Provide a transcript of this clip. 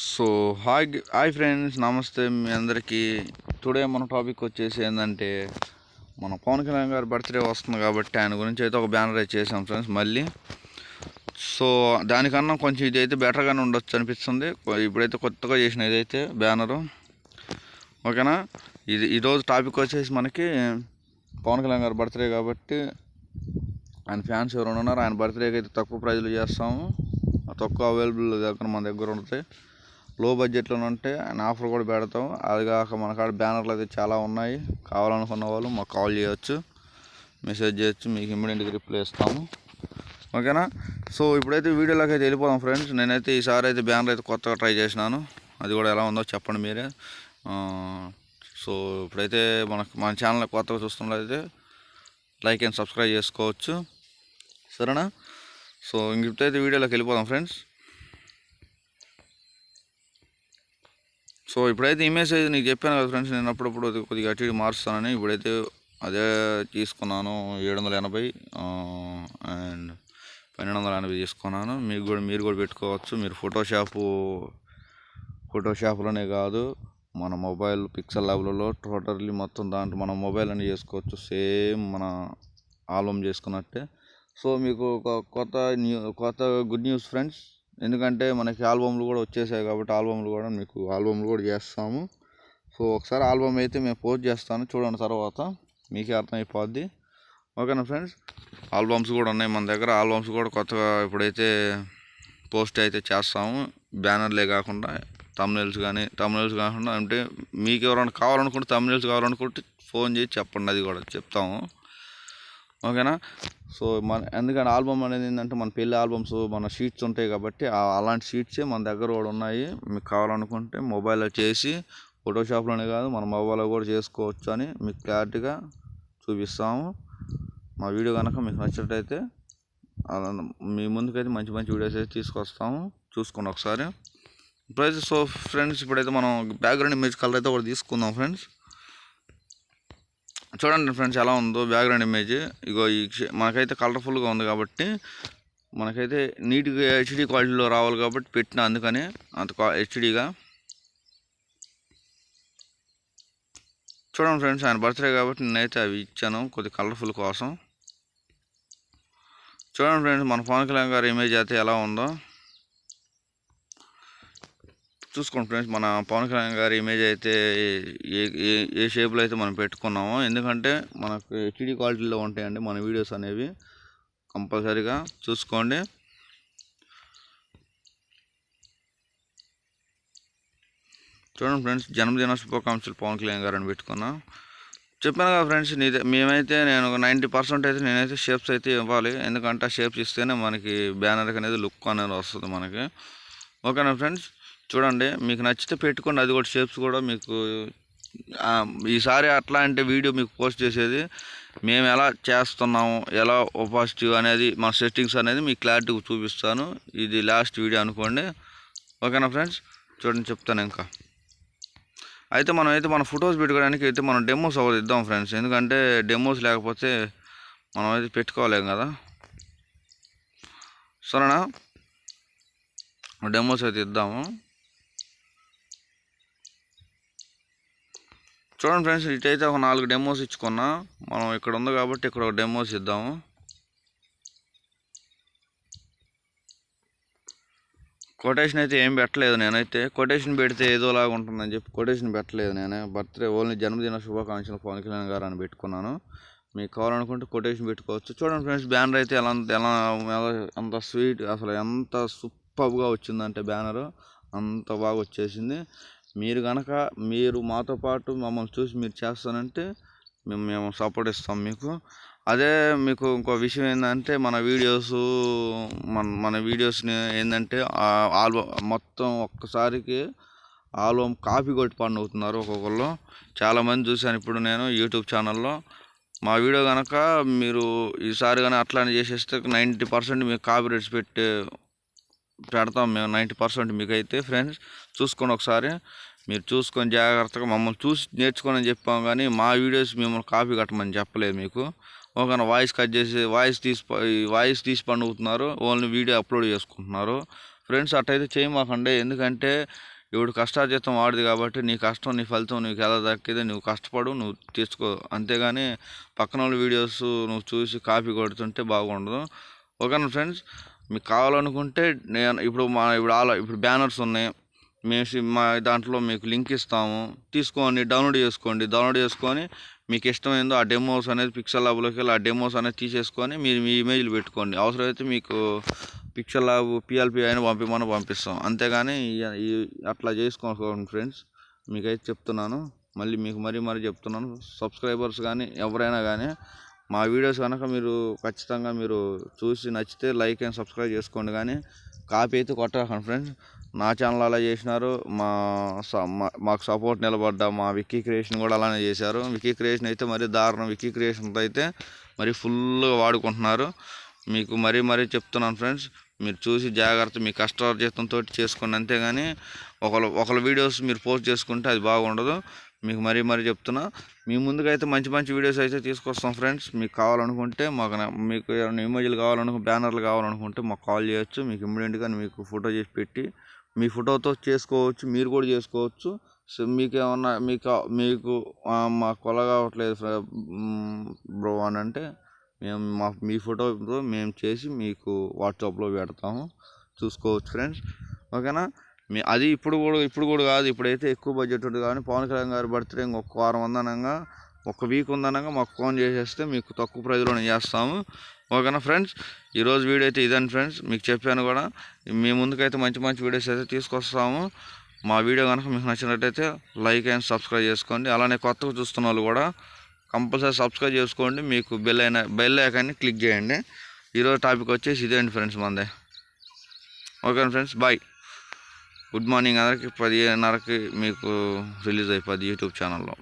So hi hi friends నమస్తే మీ అందరికీ. Today మన టాపిక్ వచ్చేసి ఏంటంటే మన పవన్ కళ్యాణ్ గారి బర్త్డే వస్తుంది కాబట్టి ఆయన గురించి అయితే ఒక బ్యానర్ అయితే చేసాం ఫ్రెండ్స్ మళ్ళీ. సో దానికన్నా కొంచెం ఇదైతే బెటర్గానే ఉండొచ్చు అనిపిస్తుంది. ఇప్పుడైతే కొత్తగా చేసిన ఇదైతే బ్యానరు. ఓకేనా? ఇది ఈరోజు టాపిక్ వచ్చేసి మనకి పవన్ కళ్యాణ్ గారి బర్త్డే కాబట్టి ఆయన ఫ్యాన్స్ ఎవరైనా ఉన్నారు? ఆయన బర్త్డేకి అయితే తక్కువ ప్రైజ్లు చేస్తాము. తక్కువ అవైలబుల్ దగ్గర మన దగ్గర ఉంటాయి లో బడ్జెట్లో ఉంటే ఆయన ఆఫర్ కూడా పెడతాం. అది కాక మన కాడ బ్యానర్లు అయితే చాలా ఉన్నాయి. కావాలనుకున్న వాళ్ళు మాకు కాల్ చేయొచ్చు మెసేజ్ చేయొచ్చు మీకు ఇమ్మీడియట్గా రిప్లై ఇస్తాము. ఓకేనా? సో ఇప్పుడైతే వీడియోలోకి అయితే వెళ్ళిపోదాం ఫ్రెండ్స్. నేనైతే ఈసారి అయితే బ్యానర్ అయితే కొత్తగా ట్రై చేసినాను. అది కూడా ఎలా ఉందో చెప్పండి మీరే. సో ఇప్పుడైతే మనకు మన ఛానల్ కొత్తగా చూస్తున్నట్లయితే లైక్ అండ్ సబ్స్క్రైబ్ చేసుకోవచ్చు. సరేనా? సో ఇంక ఇప్పుడైతే వీడియోలోకి వెళ్ళిపోదాం ఫ్రెండ్స్. సో ఇప్పుడైతే ఇమేజ్ అయితే నీకు చెప్పాను కదా ఫ్రెండ్స్ నేను అప్పుడప్పుడు కొద్దిగా అటు ఇటు మారుస్తానని. ఇప్పుడైతే అదే తీసుకున్నాను ఏడు వందల ఎనభై అండ్ పన్నెండు వందల ఎనభై తీసుకున్నాను. మీకు కూడా మీరు కూడా పెట్టుకోవచ్చు. మీరు ఫోటోషాపు ఫోటోషాప్లోనే కాదు మన మొబైల్ పిక్సెల్ ల్యాబ్లలో టోటల్లీ మొత్తం దాంట్లో మన మొబైల్ అని చేసుకోవచ్చు. సేమ్ మన ఆల్బమ్ చేసుకున్నట్టే. సో మీకు ఒక కొత్త న్యూ కొత్త గుడ్ న్యూస్ ఫ్రెండ్స్ ఎందుకంటే మనకి ఆల్బమ్లు కూడా వచ్చేసాయి కాబట్టి ఆల్బమ్లు కూడా మీకు ఆల్బమ్లు కూడా చేస్తాము. సో ఒకసారి ఆల్బమ్ అయితే మేము పోస్ట్ చేస్తాను. చూడండి తర్వాత మీకే అర్థమైపోద్ది. ఓకేనా ఫ్రెండ్స్? ఆల్బమ్స్ కూడా ఉన్నాయి మన దగ్గర. ఆల్బమ్స్ కూడా కొత్తగా ఇప్పుడైతే పోస్ట్ అయితే చేస్తాము. బ్యానర్లే కాకుండా తమ్నెల్స్ కానీ తమ్నెల్స్ కాకుండా అంటే మీకు ఎవరైనా కావాలనుకుంటే తమ్నెల్స్ కావాలనుకుంటే ఫోన్ చేసి చెప్పండి. అది కూడా చెప్తాము. ఓకేనా? సో మన ఎందుకంటే ఆల్బమ్ అనేది ఏంటంటే మన పెళ్ళి ఆల్బమ్స్ మన షీట్స్ ఉంటాయి కాబట్టి అలాంటి షీట్సే మన దగ్గర కూడా ఉన్నాయి. మీకు కావాలనుకుంటే మొబైల్లో చేసి ఫోటోషాప్లోనే కాదు మన మొబైల్లో కూడా చేసుకోవచ్చు అని మీకు క్లారిటీగా చూపిస్తాము. మా వీడియో కనుక మీకు నచ్చినట్టయితే అలా మీ ముందుకైతే మంచి మంచి వీడియోస్ అయితే తీసుకొస్తాము. చూసుకోండి ఒకసారి. ప్రైజ్ సో ఫ్రెండ్స్ ఇప్పుడైతే మనం బ్యాక్గ్రౌండ్ ఇమేజ్ కలర్ అయితే ఒకటి తీసుకుందాం ఫ్రెండ్స్. చూడండి ఫ్రెండ్స్ ఎలా ఉందో బ్యాక్గ్రౌండ్ ఇమేజ్ ఇగో ఈ మనకైతే కలర్ఫుల్గా ఉంది కాబట్టి మనకైతే నీట్గా హెచ్డి క్వాలిటీలో రావాలి కాబట్టి పెట్టిన అందుకని అంత హెచ్డిగా చూడండి ఫ్రెండ్స్ ఆయన బర్త్డే కాబట్టి నేనైతే అవి ఇచ్చాను కొద్ది కలర్ఫుల్ కోసం. చూడండి ఫ్రెండ్స్ మన పవన్ కళ్యాణ్ గారి ఇమేజ్ అయితే ఎలా ఉందో. చూసుకోండి ఫ్రెండ్స్ మన పవన్ కళ్యాణ్ గారి ఇమేజ్ అయితే ఏ ఏ ఏ షేప్లో అయితే మనం పెట్టుకున్నామో ఎందుకంటే మనకు హెచ్డి క్వాలిటీలో ఉంటాయండి మన వీడియోస్ అనేవి. కంపల్సరీగా చూసుకోండి. చూడండి ఫ్రెండ్స్ జన్మదిన శుభాకాంక్షలు పవన్ కళ్యాణ్ గారు అని పెట్టుకున్నా. చెప్పాను కదా ఫ్రెండ్స్ నీదే మేమైతే నేను ఒక నైంటీ పర్సెంట్ అయితే నేనైతే షేప్స్ అయితే ఇవ్వాలి. ఎందుకంటే ఆ షేప్స్ ఇస్తేనే మనకి బ్యానర్కి అనేది లుక్ అనేది వస్తుంది మనకి. ఓకేనా ఫ్రెండ్స్? చూడండి మీకు నచ్చితే పెట్టుకోండి. అది కూడా షేప్స్ కూడా మీకు ఈసారి అట్లా అంటే వీడియో మీకు పోస్ట్ చేసేది మేము ఎలా చేస్తున్నాము ఎలా పాజిటివ్ అనేది మన సెట్టింగ్స్ అనేది మీకు క్లారిటీ చూపిస్తాను. ఇది లాస్ట్ వీడియో అనుకోండి. ఓకేనా ఫ్రెండ్స్ చూడండి చెప్తాను ఇంకా. అయితే మనం అయితే మన ఫొటోస్ పెట్టుకోవడానికి అయితే మనం డెమోస్ ఒకటి ఇద్దాం ఫ్రెండ్స్ ఎందుకంటే డెమోస్ లేకపోతే మనం అయితే పెట్టుకోలేం కదా. సరేనా? డెమోస్ అయితే ఇద్దాము. చూడండి ఫ్రెండ్స్ ఇటైతే ఒక నాలుగు డెమోస్ ఇచ్చుకున్నా. మనం ఇక్కడ ఉంది కాబట్టి ఇక్కడ ఒక డెమోస్ ఇద్దాము. కొటేషన్ అయితే ఏం పెట్టలేదు నేనైతే. కొటేషన్ పెడితే ఏదోలాగా ఉంటుందని చెప్పి కొటేషన్ పెట్టలేదు నేనే. బర్త్డే ఓన్లీ జన్మదిన శుభాకాంక్షలు పవన్ కళ్యాణ్ గారు అని పెట్టుకున్నాను. మీకు కావాలనుకుంటే కొటేషన్ పెట్టుకోవచ్చు. చూడండి ఫ్రెండ్స్ బ్యానర్ అయితే ఎలా ఎలా ఎలా- ఎంత స్వీట్ అసలు ఎంత సూపర్గా వచ్చిందంటే బ్యానర్ అంత బాగా వచ్చేసింది. మీరు కనుక మీరు మాతో పాటు మమ్మల్ని చూసి మీరు చేస్తానంటే మేము మేము సపోర్ట్ ఇస్తాం మీకు. అదే మీకు ఇంకో విషయం ఏంటంటే మన వీడియోస్ మన మన వీడియోస్ని ఏంటంటే ఆల్బమ్ మొత్తం ఒక్కసారికి ఆల్బమ్ కాపీ కొట్టి పండు అవుతున్నారు ఒక్కొక్కళ్ళు. చాలామంది చూశాను ఇప్పుడు నేను యూట్యూబ్ ఛానల్లో మా వీడియో కనుక మీరు ఈసారి కానీ అట్లానే చేసేస్తే నైంటీ పర్సెంట్ మీకు కాపీ రేట్స్ పెట్టే పెడతాం మేము నైంటీ పర్సెంట్ మీకు అయితే ఫ్రెండ్స్ చూసుకోండి ఒకసారి. మీరు చూసుకొని జాగ్రత్తగా మమ్మల్ని చూసి నేర్చుకొని అని చెప్పాం కానీ మా వీడియోస్ మిమ్మల్ని కాపీ కట్టమని చెప్పలేదు మీకు. ఓకేనా వాయిస్ కట్ చేసి వాయిస్ తీసి వాయిస్ తీసి పండుగుతున్నారు. ఓన్లీ వీడియో అప్లోడ్ చేసుకుంటున్నారు. ఫ్రెండ్స్ అట్టయితే చేయమాకండి. ఎందుకంటే ఇప్పుడు కష్టార్జితం వాడిది కాబట్టి నీ కష్టం నీ ఫలితం నీకు ఎలా దక్కితే నువ్వు కష్టపడు నువ్వు తీసుకో. అంతేగాని పక్కన వాళ్ళ వీడియోస్ నువ్వు చూసి కాపీ కొడుతుంటే బాగుండదు. ఓకేనా ఫ్రెండ్స్? మీకు కావాలనుకుంటే నేను ఇప్పుడు మా ఇప్పుడు ఆల ఇప్పుడు బ్యానర్స్ ఉన్నాయి. మేము మా దాంట్లో మీకు లింక్ ఇస్తాము. తీసుకోండి డౌన్లోడ్ చేసుకోండి. డౌన్లోడ్ చేసుకొని మీకు ఇష్టమైందో ఆ డెమోస్ అనేది పిక్సెల్ ల్యాబ్లోకి వెళ్ళి ఆ డెమోస్ అనేది తీసేసుకొని మీరు మీ ఇమేజ్లు పెట్టుకోండి. అవసరమైతే మీకు పిక్చర్ ల్యాబ్ పిఎల్పి అయినా పంపిమని పంపిస్తాం. అంతేగాని అట్లా చేసుకోండి ఫ్రెండ్స్. మీకైతే చెప్తున్నాను. మళ్ళీ మీకు మరీ మరీ చెప్తున్నాను. సబ్స్క్రైబర్స్ కానీ ఎవరైనా కానీ మా వీడియోస్ కనుక మీరు ఖచ్చితంగా మీరు చూసి నచ్చితే లైక్ అండ్ సబ్స్క్రైబ్ చేసుకోండి కానీ కాపీ అయితే కొట్టకండి ఫ్రెండ్స్. నా ఛానల్ అలా చేసినారు. మా స- మా- మాకు సపోర్ట్ నిలబడ్డ మా విక్కీ క్రియేషన్ కూడా అలానే చేశారు. విక్కీ క్రియేషన్ అయితే మరీ దారుణం. విక్కీ క్రియేషన్తో అయితే మరి ఫుల్గా వాడుకుంటున్నారు. మీకు మరీ మరీ చెప్తున్నాను ఫ్రెండ్స్. మీరు చూసి జాగ్రత్త మీ కష్టార్జితంతో చేసుకోండి అంతేగాని ఒకళ్ళ ఒకళ్ళ వీడియోస్ మీరు పోస్ట్ చేసుకుంటే అది బాగుండదు. మీకు మరీ మరీ చెప్తున్నా. మీ ముందుకైతే మంచి మంచి వీడియోస్ అయితే తీసుకొస్తాం ఫ్రెండ్స్. మీకు కావాలనుకుంటే మాకు మీకు ఏమైనా ఇమేజ్లు కావాలనుకుంటే బ్యానర్లు కావాలనుకుంటే మాకు కాల్ చేయొచ్చు. మీకు ఇమ్మీడియట్గా మీకు ఫోటో చేసి పెట్టి మీ ఫోటోతో చేసుకోవచ్చు మీరు కూడా చేసుకోవచ్చు. సో మీకు ఏమన్నా మీకు మీకు మా కొల కావట్లేదు బ్రో అని అంటే మేము మా మీ ఫోటోతో మేము చేసి మీకు వాట్సాప్లో పెడతాము. చూసుకోవచ్చు ఫ్రెండ్స్. ఓకేనా? మీ అది ఇప్పుడు కూడా ఇప్పుడు కూడా కాదు. ఇప్పుడైతే ఎక్కువ బడ్జెట్ ఉంటుంది కానీ పవన్ కళ్యాణ్ గారి బర్త్డే ఇంకొక వారం ఉందనగా ఒక వీక్ ఉందనగా మాకు ఫోన్ చేసేస్తే మీకు తక్కువ ప్రైజ్లోనే చేస్తాము. ఓకేనా ఫ్రెండ్స్ ఈరోజు వీడియో అయితే ఇదని ఫ్రెండ్స్ మీకు చెప్పాను కూడా మీ ముందుకైతే మంచి మంచి వీడియోస్ అయితే తీసుకొస్తాము. మా వీడియో కనుక మీకు నచ్చినట్టయితే లైక్ అండ్ సబ్స్క్రైబ్ చేసుకోండి. అలానే కొత్తగా చూస్తున్న వాళ్ళు కూడా కంపల్సరీ సబ్స్క్రైబ్ చేసుకోండి. మీకు బెల్ అయినా బెల్ ఐకాన్ని క్లిక్ చేయండి. ఈరోజు టాపిక్ వచ్చేసి ఇదేంటి ఫ్రెండ్స్ మందే. Okay friends bye good morning అందరికి. పదిన్నరకి మీకు రిలీజ్ అయిపోద్ది యూట్యూబ్ ఛానల్లో.